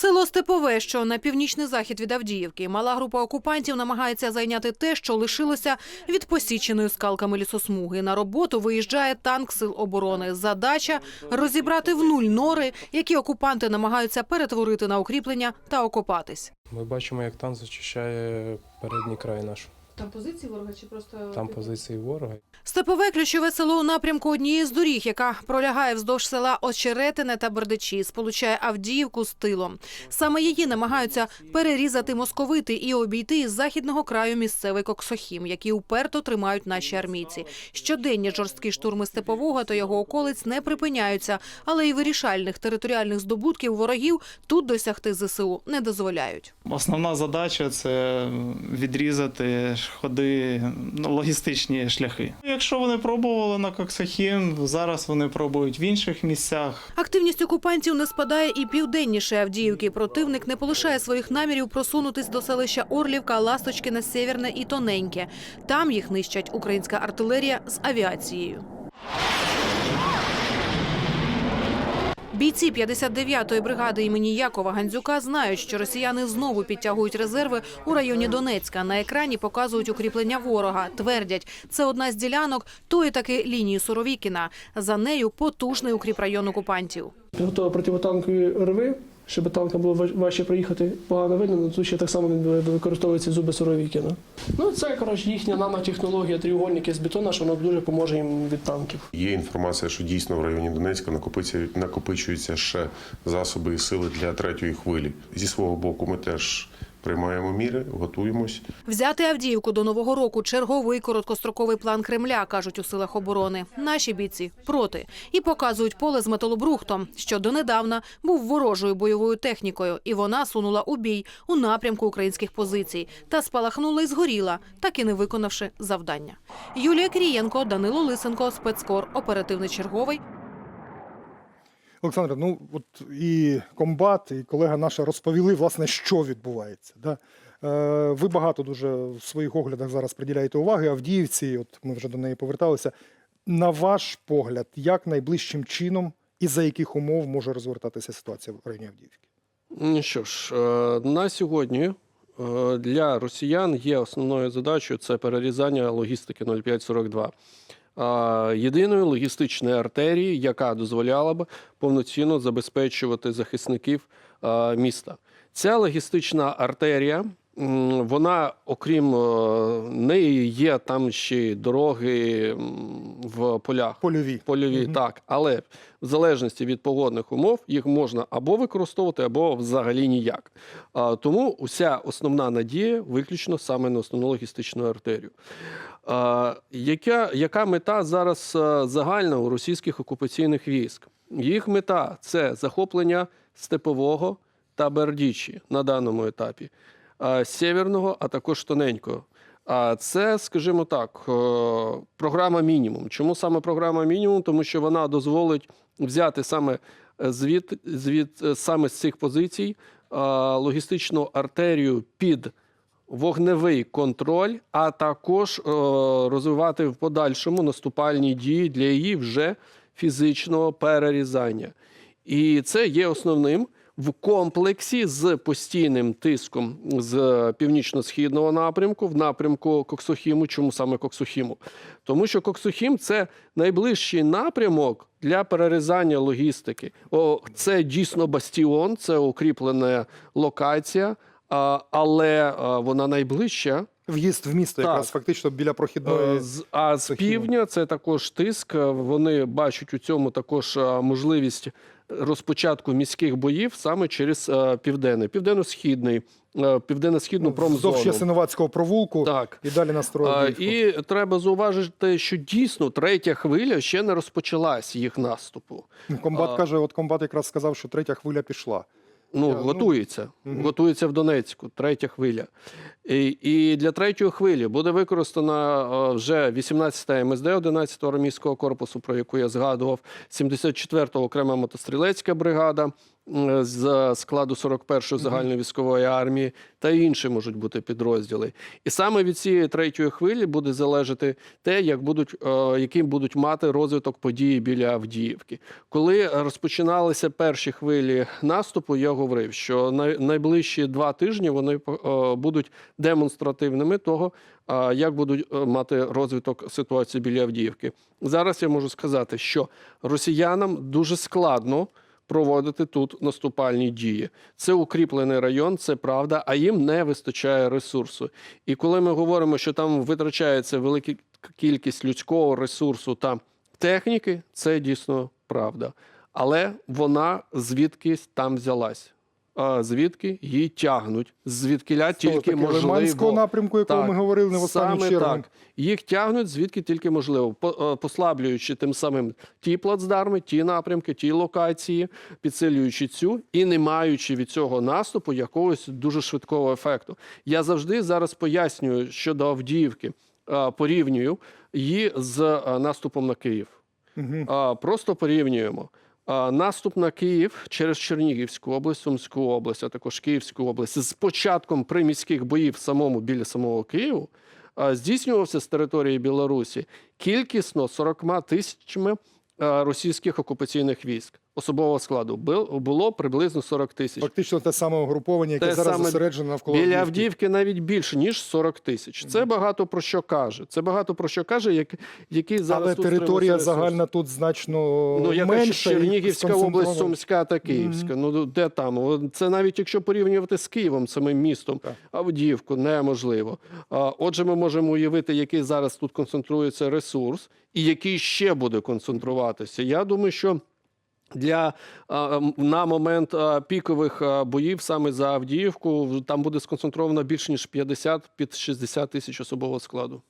Село Степове, що на північний захід від Авдіївки, мала група окупантів намагається зайняти те, що лишилося від посіченої скалками лісосмуги. На роботу виїжджає танк сил оборони. Задача розібрати в нуль нори, які окупанти намагаються перетворити на укріплення та окопатись. Ми бачимо, як танк зачищає передній край наш. Там позиції ворога чи просто Там позиції ворога. Степове ключове село у напрямку однієї з доріг, яка пролягає вздовж села Очеретине та Бердичі, сполучає Авдіївку з тилом. Саме її намагаються перерізати московити і обійти із західного краю місцевий коксохім, які уперто тримають наші армійці. Щоденні жорсткі штурми степового та його околиць не припиняються, але і вирішальних територіальних здобутків ворогів тут досягти ЗСУ не дозволяють. Основна задача це відрізати ходи, ну, логістичні шляхи. Якщо вони пробували на Коксахім, зараз вони пробують в інших місцях. Активність окупантів не спадає і південніше Авдіївки. Противник не полишає своїх намірів просунутись до селища Орлівка, Ласточки на Сєвєрне і Тоненьке. Там їх нищать українська артилерія з авіацією. Бійці 59-ї бригади імені Якова Гандзюка знають, що росіяни знову підтягують резерви у районі Донецька. На екрані показують укріплення ворога. Твердять, це одна з ділянок тої таки лінії Суровікіна. За нею потужний укріп район окупантів. Підготували противотанкові рви, щоб танкам було важче проїхати погано видно, але тут ще так само використовуються зуби Суровікіна. Ну це коротше їхня нанотехнологія, тріугольники з бетона, що воно дуже поможе їм від танків. Є інформація, що дійсно в районі Донецька накопичуються ще засоби і сили для третьої хвилі. Зі свого боку, ми теж приймаємо міри, готуємось. Взяти Авдіївку до нового року черговий короткостроковий план Кремля, кажуть у силах оборони. Наші бійці проти і показують поле з металобрухтом, що донедавна був ворожою бойовою технікою, і вона сунула у бій у напрямку українських позицій та спалахнула і згоріла, так і не виконавши завдання. Юлія Крієнко, Данило Лисенко, спецкор, оперативний черговий. Олександре, ну от і комбат, і колега наша розповіли, власне, що відбувається. Да? Е, ви багато дуже в своїх оглядах зараз приділяєте уваги Авдіївці, от ми вже до неї поверталися. На ваш погляд, як найближчим чином і за яких умов може розвертатися ситуація в районі Авдіївки? Ну Що ж, е, на сьогодні е, для росіян є основною задачею це перерізання логістики 0542. Єдиної логістичної артерії, яка дозволяла б повноцінно забезпечувати захисників міста. Ця логістична артерія, вона, окрім е, неї, є там ще дороги в полях. Польові. Польові, Мгм. так, але в залежності від погодних умов їх можна або використовувати, або взагалі ніяк. Тому уся основна надія виключно саме на основну логістичну артерію. Яка, яка мета зараз загальна у російських окупаційних військ? Їх мета це захоплення степового та Бердічі на даному етапі, сєвєрного, а також тоненького. А це, скажімо так, е, програма мінімум. Чому саме програма мінімум? Тому що вона дозволить взяти саме е, звід, звід е, саме з цих позицій е, логістичну артерію під вогневий контроль, а також е, розвивати в подальшому наступальні дії для її вже фізичного перерізання. І це є основним в комплексі з постійним тиском з північно-східного напрямку в напрямку Коксохіму. Чому саме Коксохіму? Тому що Коксохім це найближчий напрямок для перерізання логістики. О, це дійсно бастіон, це укріплена локація, але вона найближча. В'їзд в місто, Так. якраз фактично біля прохідної. Е, з- А з півдня це також тиск. Вони бачать у цьому також можливість розпочатку міських боїв саме через е, південний, південно-східний, е, південно-східну ну, вздовж промзону. Ясиновацького провулку Так. і далі на А, І треба зауважити, що дійсно третя хвиля ще не розпочалась їх наступу. Комбат а- каже, от комбат якраз сказав, що третя хвиля пішла. Ну, ну, готується. Готується в Донецьку, третя хвиля. І, для третьої хвилі буде використана е, вже 18-та МСД 11-го армійського корпусу, про яку я згадував, 74-та окрема мотострілецька бригада, з складу 41-ї загальної військової армії, та інші можуть бути підрозділи. І саме від цієї третьої хвилі буде залежати те, як будуть, е, яким будуть мати розвиток події біля Авдіївки. Коли розпочиналися перші хвилі наступу, я говорив, що найближчі два тижні вони е, будуть демонстративними того, як будуть е, мати розвиток ситуації біля Авдіївки. Зараз я можу сказати, що росіянам дуже складно проводити тут наступальні дії. Це укріплений район, це правда, а їм не вистачає ресурсу. І коли ми говоримо, що там витрачається велика кількість людського ресурсу та техніки, це дійсно правда. Але вона звідкись там взялась. Звідки її тягнуть? Звідкиля тільки можливо. Лиманського напрямку, якого Так, ми говорили не в останню Саме так. Їх тягнуть звідки тільки можливо, е, послаблюючи тим самим ті плацдарми, ті напрямки, ті локації, підсилюючи цю і не маючи від цього наступу якогось дуже швидкого ефекту. Я завжди зараз пояснюю щодо Авдіївки, е, порівнюю її з е, наступом на Київ. А, Просто порівнюємо. Наступ на Київ через Чернігівську область, Сумську область, а також Київську область. З початком приміських боїв самому біля самого Києву здійснювався з території Білорусі кількісно 40 тисячами російських окупаційних військ особового складу. Було приблизно 40 тисяч. Фактично те саме угруповання, яке Те зараз саме зосереджено навколо Біля Авдіївки. Авдіївки навіть більше ніж 40 тисяч. Це багато про що каже. Це багато про що каже, як, який зараз Але тут територія загальна тут значно Ну, яка менша. Чернігівська область. Сумська та Київська. Ну де там? Це навіть якщо порівнювати з Києвом, самим містом, Так. Авдіївку неможливо. Отже, ми можемо уявити, який зараз тут концентрується ресурс, і який ще буде концентруватися. Я думаю, що. Для на момент пікових боїв саме за Авдіївку там буде сконцентровано більше ніж 50 під 60 тисяч особового складу.